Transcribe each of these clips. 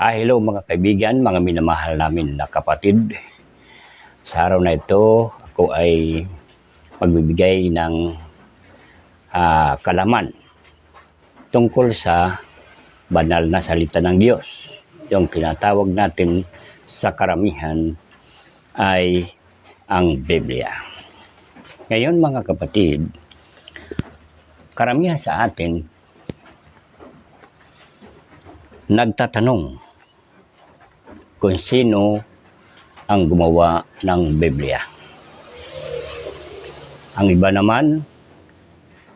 Ah, hello mga kaibigan, mga minamahal namin na kapatid. Sa araw na ito, ako ay magbibigay ng ah, kalaman tungkol sa banal na salita ng Diyos. Yung tinatawag natin sa karamihan ay ang Biblia. Ngayon mga kapatid, karamihan sa atin nagtatanong kung sino ang gumawa ng Biblia. Ang iba naman,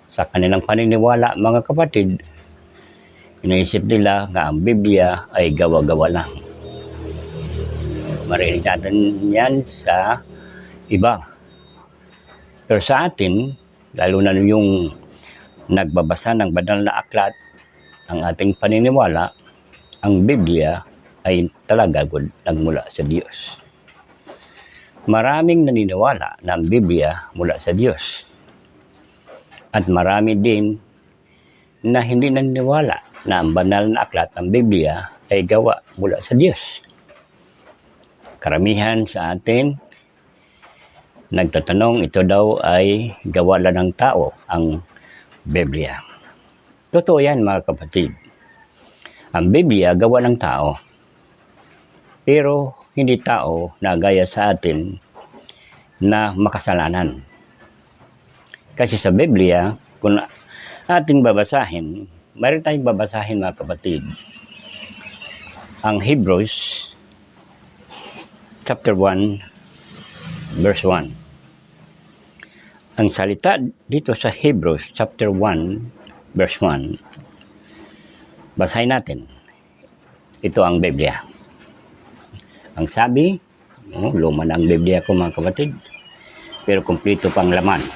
sa kanilang paniniwala, mga kapatid, iniisip nila na ang Biblia ay gawa-gawa lang. Marinig natin yan sa iba. Pero sa atin, lalo na yung nagbabasa ng banal na aklat, ang ating paniniwala, ang Biblia ay talaga nagmula sa Diyos. Maraming naniniwala na Biblia mula sa Diyos. At marami din na hindi naniniwala na ang banal na aklat ng Biblia ay gawa mula sa Diyos. Karamihan sa atin nagtatanong ito daw ay gawa lang ng tao ang Biblia. Totoo yan mga kapatid. Ang Biblia gawa ng tao. Pero hindi tao na gaya sa atin na makasalanan. Kasi sa Biblia, kung ating babasahin, mayroon tayong babasahin mga kapatid. Ang Hebrews chapter 1 verse 1. Ang salita dito sa Hebrews chapter 1 verse 1 Basahin natin. Ito ang Biblia. Ang sabi, oh, luma na ang Biblia ko mga kapatid, pero kumplito pang laman.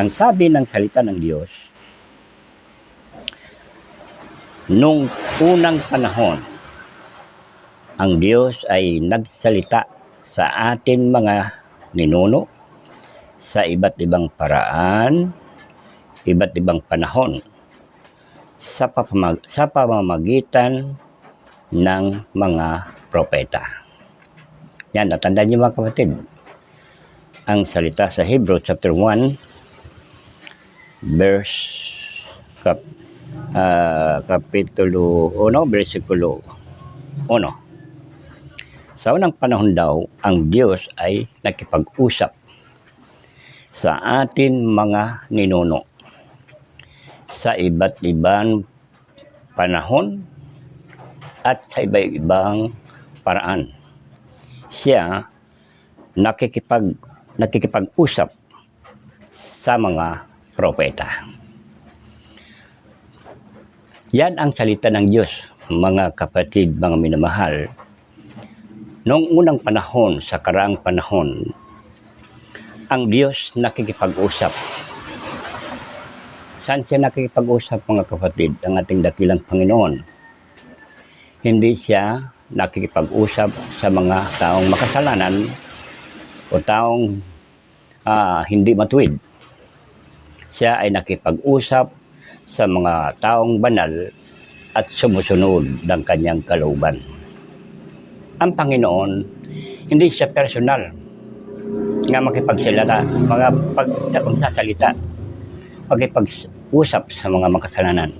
Ang sabi ng salita ng Diyos, nung unang panahon, ang Diyos ay nagsalita sa atin mga ninuno sa iba't ibang paraan, iba't ibang panahon sa, papamag, sa pamamagitan ng mga propeta. Yan, natandaan niyo mga kapatid. Ang salita sa Hebrew chapter 1 verse kap, ah, kapitulo 1, versikulo 1. Sa unang panahon daw, ang Diyos ay nakipag-usap sa atin mga ninuno sa iba't ibang panahon at sa iba't ibang paraan. Siya nakikipag nakikipag-usap sa mga propeta. Yan ang salita ng Diyos, mga kapatid, mga minamahal. Noong unang panahon, sa karaang panahon, ang Diyos nakikipag-usap Saan siya nakikipag-usap mga kapatid, ang ating dakilang Panginoon? Hindi siya nakikipag-usap sa mga taong makasalanan o taong ah, hindi matuwid. Siya ay nakipag-usap sa mga taong banal at sumusunod ng kanyang kalooban. Ang Panginoon, hindi siya personal nga makipagsalita, mga pag, sasalita, makipag-usap sa mga makasalanan,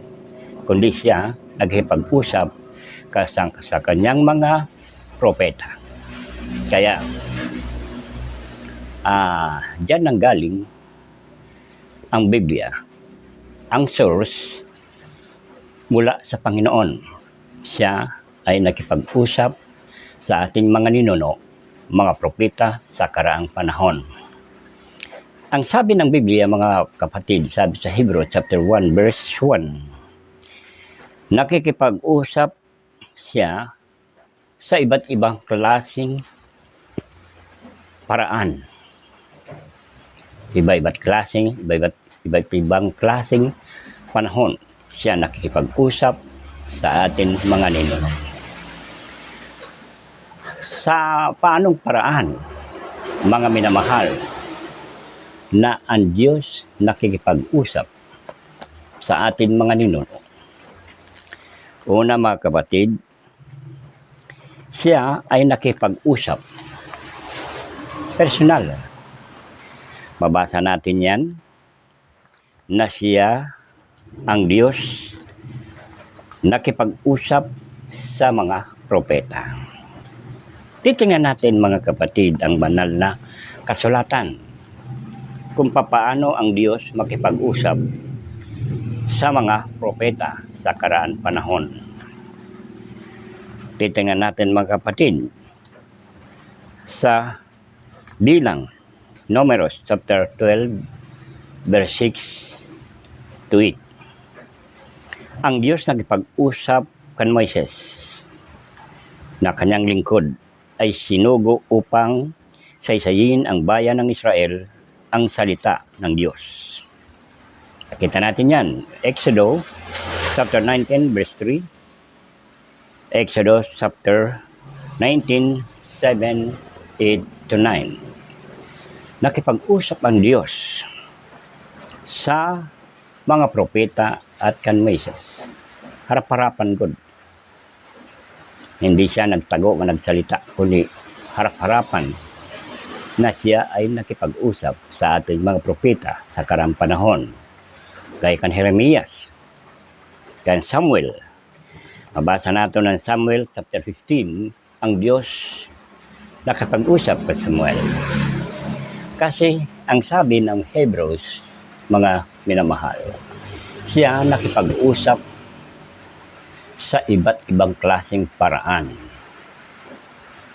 kundi siya nagkipag-usap kasang sa kanyang mga propeta. Kaya, ah, dyan nang galing ang Biblia, ang source mula sa Panginoon. Siya ay nakipag-usap sa ating mga ninuno, mga propeta sa karaang panahon. Ang sabi ng Biblia, mga kapatid, sabi sa Hebrew chapter 1 verse 1, nakikipag-usap siya sa iba't ibang klasing paraan. Iba-iba't klaseng, iba-iba't iba't ibang klaseng panahon siya nakikipag-usap sa atin mga ninuno. Sa paanong paraan, mga minamahal, na ang Diyos nakikipag-usap sa atin mga ninuno. Una mga kapatid, siya ay nakipag-usap. Personal. Mabasa natin yan na siya ang Diyos nakipag-usap sa mga propeta. Titingnan natin mga kapatid ang banal na kasulatan kung papaano ang Diyos makipag-usap sa mga propeta sa karaan panahon. Titingnan natin mga kapatid sa bilang Numeros chapter 12 verse 6 to 8. Ang Diyos nagpag-usap kan Moises na kanyang lingkod ay sinugo upang saysayin ang bayan ng Israel ang salita ng Diyos. Nakita natin yan. Exodus chapter 19 verse 3. Exodus chapter 19, 7, 8 to 9. Nakipag-usap ang Diyos sa mga propeta at kan Moises. Harap-harapan God. Hindi siya nagtago o nagsalita, kundi harap-harapan na siya ay nakipag-usap sa ating mga propeta sa karang panahon. Gaya kan Jeremias, kan Samuel. Mabasa natin ng Samuel chapter 15, ang Diyos nakapag-usap kay Samuel. Kasi ang sabi ng Hebrews, mga minamahal, siya nakipag-usap sa iba't ibang klaseng paraan.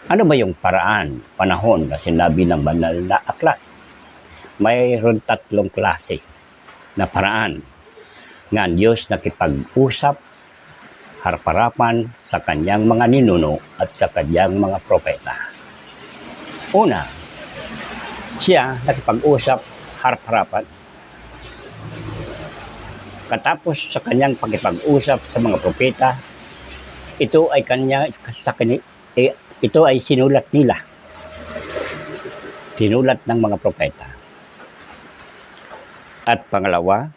Ano ba yung paraan, panahon na sinabi ng banal na aklat? Mayroon tatlong klase na paraan nga Diyos nakipag-usap harap-harapan sa kanyang mga ninuno at sa kanyang mga propeta. Una, siya nakipag-usap harap-harapan Katapos sa kanyang pagkipag-usap sa mga propeta, ito ay kanya sa kanya, eh, ito ay sinulat nila. Sinulat ng mga propeta. At pangalawa,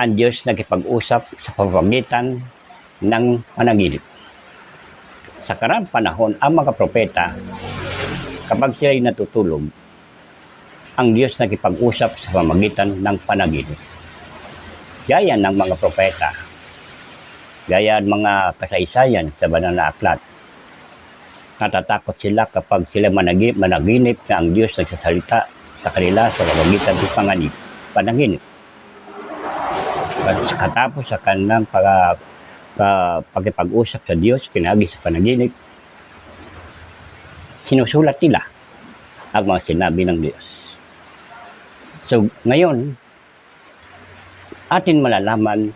ang Diyos nagkipag-usap sa pamamagitan ng panaginip. Sa karang panahon, ang mga propeta, kapag sila ay natutulog, ang Diyos nagkipag-usap sa pamamagitan ng panaginip gaya ng mga propeta, gaya ng mga kasaysayan sa banal na aklat. Natatakot sila kapag sila managip, managinip na ang Diyos nagsasalita sa kanila sa pamagitan ng panganip, panaginip. At katapos sa kanilang pag, uh, pagkipag-usap sa Diyos, pinagi sa panaginip, sinusulat nila ang mga sinabi ng Diyos. So, ngayon, atin malalaman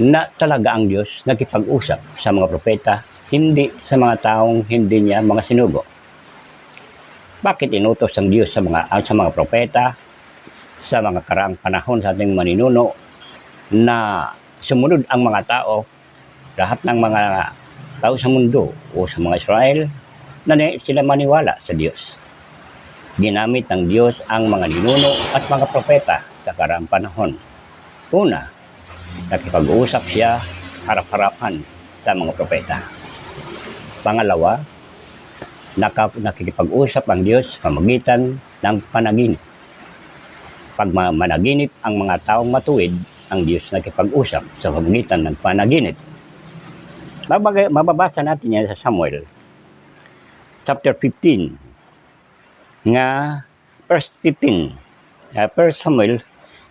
na talaga ang Diyos nagkipag-usap sa mga propeta, hindi sa mga taong hindi niya mga sinugo. Bakit inutos ang Diyos sa mga, sa mga propeta, sa mga karaang panahon sa ating maninuno, na sumunod ang mga tao, lahat ng mga tao sa mundo o sa mga Israel, na sila maniwala sa Diyos. Ginamit ng Diyos ang mga ninuno at mga propeta sa karaang panahon Una, nakipag-uusap siya harap-harapan sa mga propeta. Pangalawa, nakikipag-usap ang Diyos sa pamagitan ng panaginip. Pag managinip ang mga taong matuwid, ang Diyos nakipag-usap sa pamagitan ng panaginip. Mababasa, mababasa natin yan sa Samuel, chapter 15, nga verse 15, uh, 1 Samuel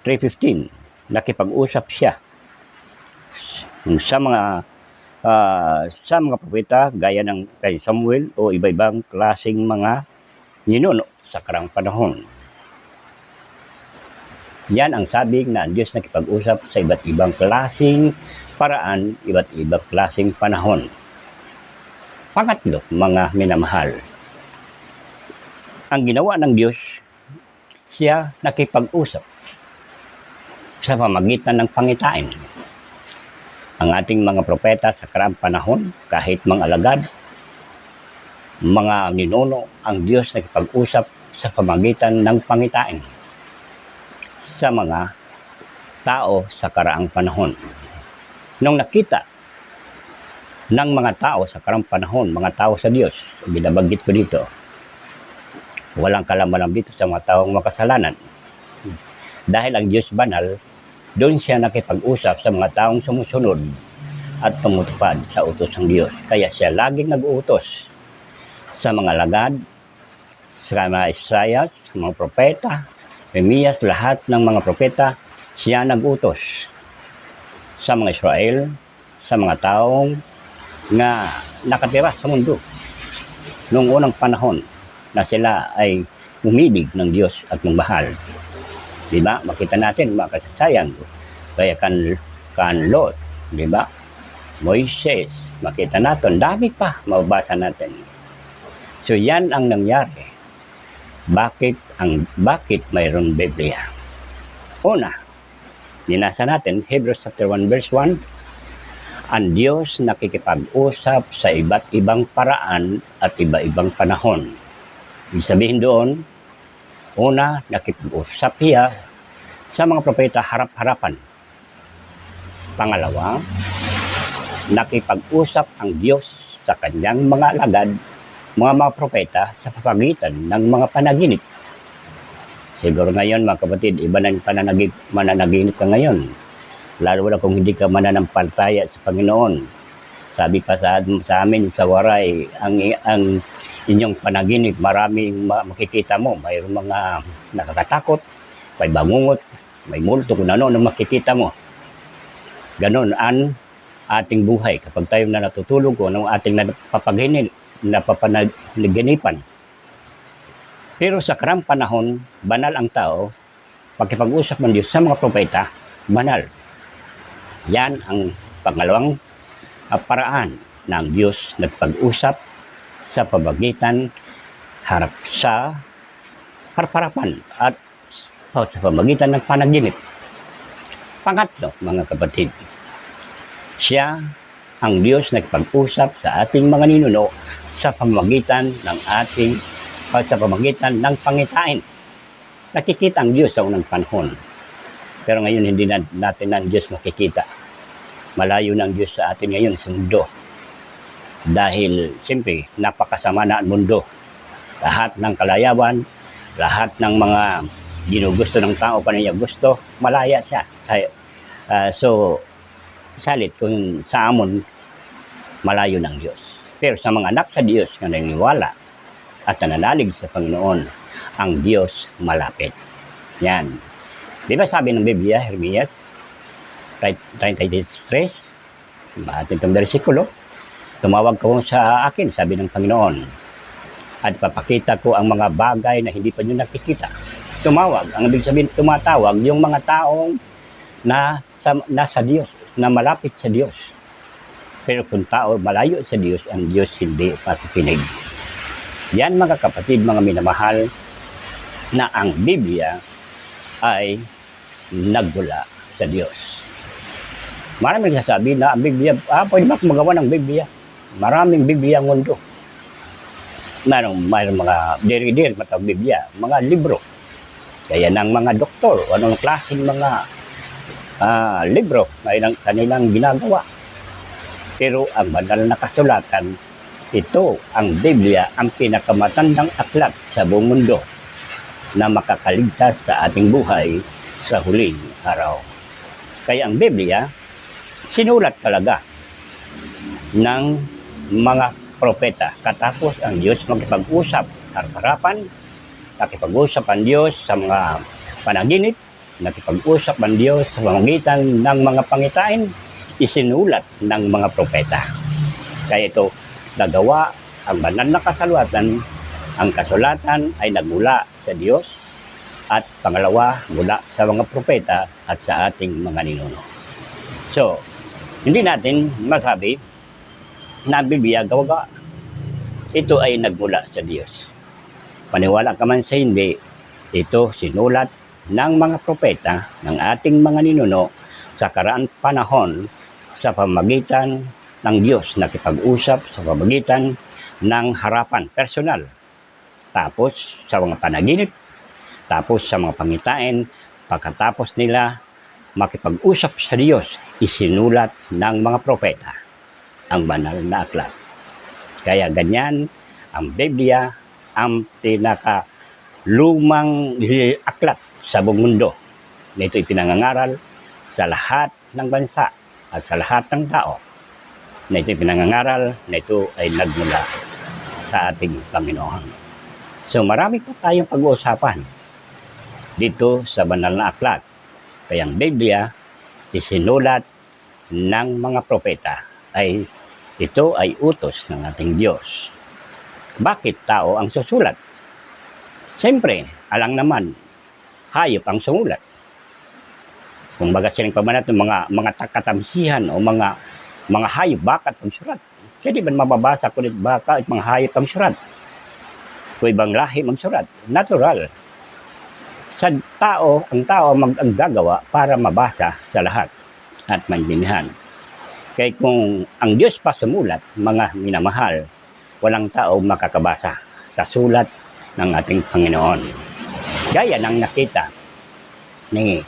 3.15 nakipag-usap siya sa mga uh, sa mga propeta gaya ng kay Samuel o iba-ibang klaseng mga ninuno sa karang panahon. Yan ang sabi na ang Diyos nakipag-usap sa iba't ibang klaseng paraan, iba't ibang klaseng panahon. Pangatlo, mga minamahal. Ang ginawa ng Diyos, siya nakipag-usap sa pamagitan ng pangitain. Ang ating mga propeta sa karang panahon, kahit mga alagad, mga ninuno, ang Diyos nagpag-usap sa pamagitan ng pangitain sa mga tao sa karaang panahon. Nung nakita ng mga tao sa karang panahon, mga tao sa Diyos, binabanggit ko dito, walang kalamanan dito sa mga taong makasalanan. Dahil ang Diyos banal, doon siya nakipag-usap sa mga taong sumusunod at tumutupad sa utos ng Diyos. Kaya siya laging nag-uutos sa mga lagad, sa mga Isaiah, sa mga propeta, Remias, lahat ng mga propeta, siya nag-utos sa mga Israel, sa mga taong nga nakatira sa mundo noong unang panahon na sila ay umibig ng Diyos at ng bahal. Di ba? Makita natin mga kasasayang. Kaya kan, kan Lot, di ba? Moises, makita natin. Dami pa mababasa natin. So yan ang nangyari. Bakit ang bakit mayroong Biblia? Una, ninasa natin Hebrews chapter 1 verse 1 ang Diyos nakikipag-usap sa iba't ibang paraan at iba-ibang panahon. Ibig sabihin doon, una, nakikipag-usap siya sa mga propeta harap-harapan. Pangalawa, nakipag-usap ang Diyos sa kanyang mga alagad, mga mga propeta sa papagitan ng mga panaginip. Siguro ngayon mga kapatid, iba na pananagip, mananaginip ka ngayon lalo na kung hindi ka mananampalataya sa Panginoon. Sabi pa sa, sa amin sa Waray, ang, ang inyong panaginip, maraming ma- makikita mo. Mayroong mga nakakatakot, may bangungot, may multo, kung ano, ano makikita mo. Ganon ang ating buhay kapag tayo na natutulog kung anong ating napapaginin, napapanaginipan. Pero sa karang panahon, banal ang tao, pagkipag-usap ng Diyos sa mga propeta, banal. Yan ang pangalawang uh, paraan ng Diyos nagpag-usap sa pamagitan harap sa harap-harapan at sa pamagitan ng panaginip. Pangatlo, mga kapatid, siya ang Diyos nagpag-usap sa ating mga ninuno sa pamagitan ng ating sa pamagitan ng pangitain. Nakikita ang Diyos sa unang panahon pero ngayon hindi na, natin ng Diyos makikita. Malayo ng Diyos sa atin ngayon sa mundo. Dahil siyempre napakasama na ang mundo. Lahat ng kalayawan, lahat ng mga ginugusto ng tao pa niya gusto, malaya siya. Uh, so, salit kung sa amon, malayo ng Diyos. Pero sa mga anak sa Diyos na naniniwala at nananalig sa Panginoon, ang Diyos malapit. Yan. Di ba sabi ng Biblia, Jeremias 33, ating itong versikulo, tumawag ko sa akin, sabi ng Panginoon, at papakita ko ang mga bagay na hindi pa nyo nakikita. Tumawag, ang ibig sabihin tumatawag, yung mga taong na sa, nasa Diyos, na malapit sa Diyos. Pero kung tao malayo sa Diyos, ang Diyos hindi pakikinig. Yan mga kapatid, mga minamahal, na ang Biblia ay nagmula sa Diyos. Maraming nagsasabi na ang Biblia, ah, pwede ba magawa ng Biblia? Maraming Biblia ang mundo. Mayroong, mayroong mga diri-diri matawag Biblia, mga libro. Kaya ng mga doktor, anong klaseng mga ah, libro na ilang, kanilang ginagawa. Pero ang banal na kasulatan, ito ang Biblia, ang pinakamatandang aklat sa buong mundo na makakaligtas sa ating buhay sa huling araw. Kaya ang Biblia, sinulat talaga ng mga propeta. Katapos ang Diyos magkipag-usap harap-harapan, nakipag-usap ang Diyos sa mga panaginip, nakipag-usap ang Diyos sa pamagitan ng mga pangitain, isinulat ng mga propeta. Kaya ito, nagawa ang banal na kasalwatan ang kasulatan ay nagmula sa Diyos at pangalawa mula sa mga propeta at sa ating mga ninuno. So, hindi natin masabi na Biblia gawa ito ay nagmula sa Diyos. Paniwala ka man sa hindi, ito sinulat ng mga propeta ng ating mga ninuno sa karaan panahon sa pamagitan ng Diyos na kipag-usap sa pamagitan ng harapan personal tapos sa mga panaginip, tapos sa mga pangitain, pagkatapos nila makipag-usap sa Diyos, isinulat ng mga propeta ang banal na aklat. Kaya ganyan, ang Biblia, ang pinaka lumang aklat sa buong mundo. Na ito'y pinangangaral sa lahat ng bansa at sa lahat ng tao. Na ito'y pinangangaral na ito ay nagmula sa ating Panginoon. So marami pa tayong pag-uusapan dito sa banal na aklat. Kaya ang Biblia, isinulat ng mga propeta ay ito ay utos ng ating Diyos. Bakit tao ang susulat? Siyempre, alang naman, hayop ang sumulat. Kung baga silang pamanat ng mga, mga katamsihan o mga mga hayop, bakat ang surat. Kasi di ba mababasa kulit baka at mga hayop ang surat? O ibang lahi ang surat. Natural. Sa tao, ang tao mag ang gagawa para mabasa sa lahat at maintindihan. Kaya kung ang Diyos pa sumulat, mga minamahal, walang tao makakabasa sa sulat ng ating Panginoon. Gaya ng nakita ni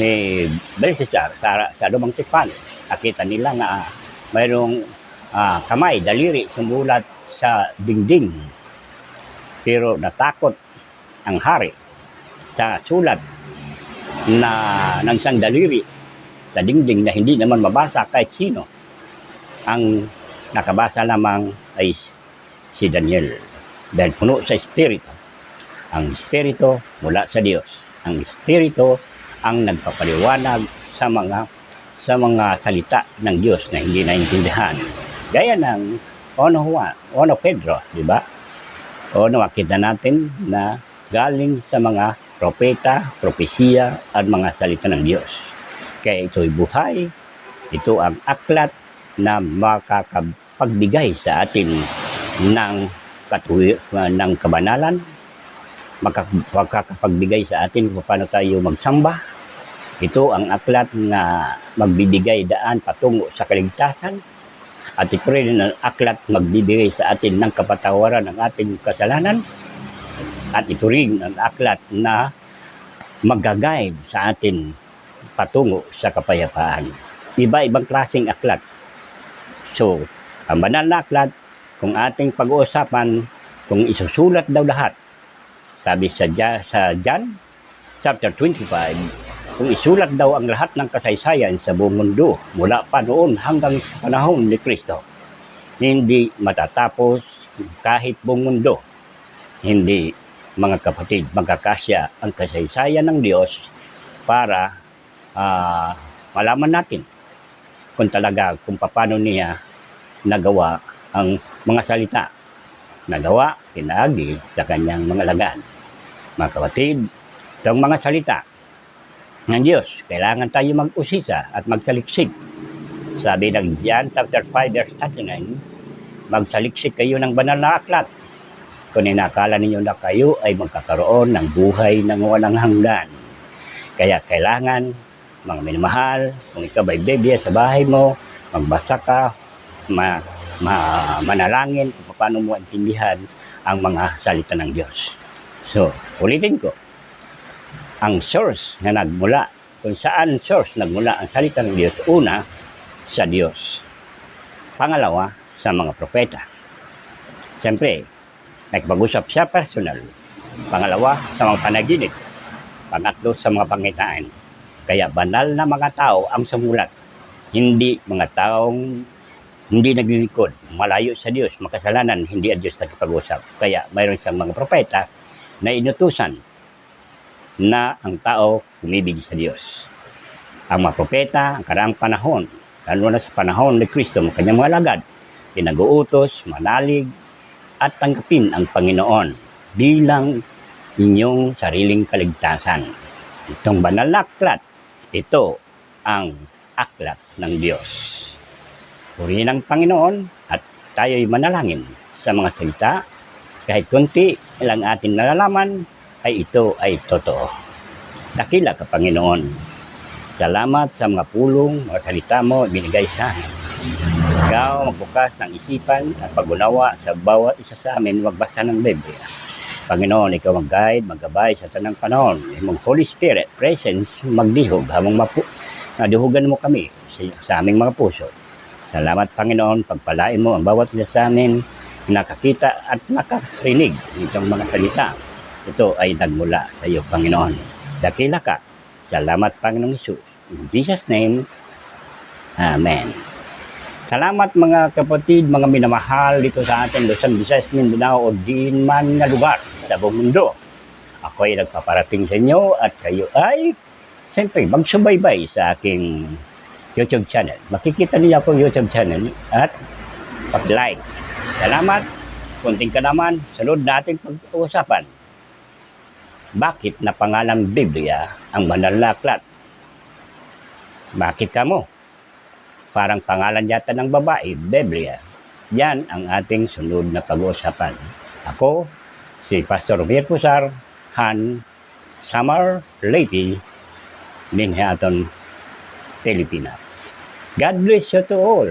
ni Belshazzar sa, sa lumang tipan. Nakita nila na ah, mayroong ah, kamay, daliri, sumulat sa dingding. Pero natakot ang hari sa sulat na ng isang daliri sa dingding na hindi naman mabasa kahit sino. Ang nakabasa lamang ay si Daniel dahil puno sa Espiritu. Ang Espiritu mula sa Diyos. Ang Espiritu ang nagpapaliwanag sa mga sa mga salita ng Diyos na hindi naintindihan. Gaya ng Ono Juan, Ono Pedro, di ba? O nakita natin na galing sa mga propeta, propesiya at mga salita ng Diyos. Kaya ito'y buhay, ito ang aklat na makakapagbigay sa atin ng katuwi, ng kabanalan, makak- makakapagbigay sa atin kung paano tayo magsamba. Ito ang aklat na magbibigay daan patungo sa kaligtasan. At ito rin ang aklat magbibigay sa atin ng kapatawaran ng ating kasalanan. At ito rin ang aklat na mag-guide sa atin patungo sa kapayapaan. Iba-ibang klaseng aklat. So, ang banal na aklat, kung ating pag-uusapan, kung isusulat daw lahat, sabi sa, sa John, chapter 25, kung isulat daw ang lahat ng kasaysayan sa buong mundo mula pa noon hanggang sa panahon ni Kristo, hindi matatapos kahit buong mundo. Hindi, mga kapatid, magkakasya ang kasaysayan ng Diyos para ah, malaman natin kung talaga kung paano niya nagawa ang mga salita. Nagawa, pinagi sa kanyang mga lagan. Mga kapatid, itong mga salita ng Diyos, kailangan tayo mag-usisa at magsaliksik. Sabi ng John chapter 5 verse 39, magsaliksik kayo ng banal na aklat. Kung inakala ninyo na kayo ay magkakaroon ng buhay ng walang hanggan. Kaya kailangan, mga minamahal, kung ikaw ay Biblia sa bahay mo, magbasa ka, ma, ma, manalangin kung paano mo intindihan ang mga salita ng Diyos. So, ulitin ko, ang source na nagmula, kung saan source nagmula ang salita ng Diyos, una, sa Diyos. Pangalawa, sa mga propeta. Siyempre, nagpag-usap siya personal. Pangalawa, sa mga panaginip. Pangatlo, sa mga pangitaan. Kaya banal na mga tao ang sumulat. Hindi mga taong hindi naglilingkod, malayo sa Diyos, makasalanan, hindi ang Diyos nagpag-usap. Kaya mayroon siyang mga propeta na inutusan na ang tao umibig sa Diyos. Ang mga propeta, ang karaang panahon, lalo na sa panahon ni Kristo, ang kanyang mga lagad, pinag-uutos, manalig, at tanggapin ang Panginoon bilang inyong sariling kaligtasan. Itong banal na aklat, ito ang aklat ng Diyos. Purihin ang Panginoon at tayo'y manalangin sa mga salita. Kahit kunti lang atin nalalaman, ay ito ay totoo. Dakila ka, Panginoon. Salamat sa mga pulong, mga salita mo, binigay sa amin. Ikaw magbukas ng isipan at pagunawa sa bawat isa sa amin magbasa ng Biblia. Panginoon, ikaw ang guide, maggabay sa tanang panahon. Imong Holy Spirit presence magdihog hamong mapu naduhugan mo kami sa, sa aming mga puso. Salamat Panginoon, pagpalain mo ang bawat isa sa amin, nakakita at nakarinig nitong mga salita. Ito ay nagmula sa iyo, Panginoon. Dakila ka. Salamat, Panginoong Isus. In Jesus' name, Amen. Salamat mga kapatid, mga minamahal dito sa ating Luzon, Visayas, Mindanao o diin man nga lugar sa buong mundo. Ako ay nagpaparating sa inyo at kayo ay siyempre magsubaybay sa aking YouTube channel. Makikita niyo ako YouTube channel at pag-like. Salamat. Kunting ka naman, sunod nating pag-uusapan. Bakit na pangalang Biblia ang banal na aklat? Bakit ka mo? Parang pangalan yata ng babae, Biblia. Yan ang ating sunod na pag-uusapan. Ako, si Pastor Mir Han, Samar Lady, Minhaton, Pilipinas. God bless you to all.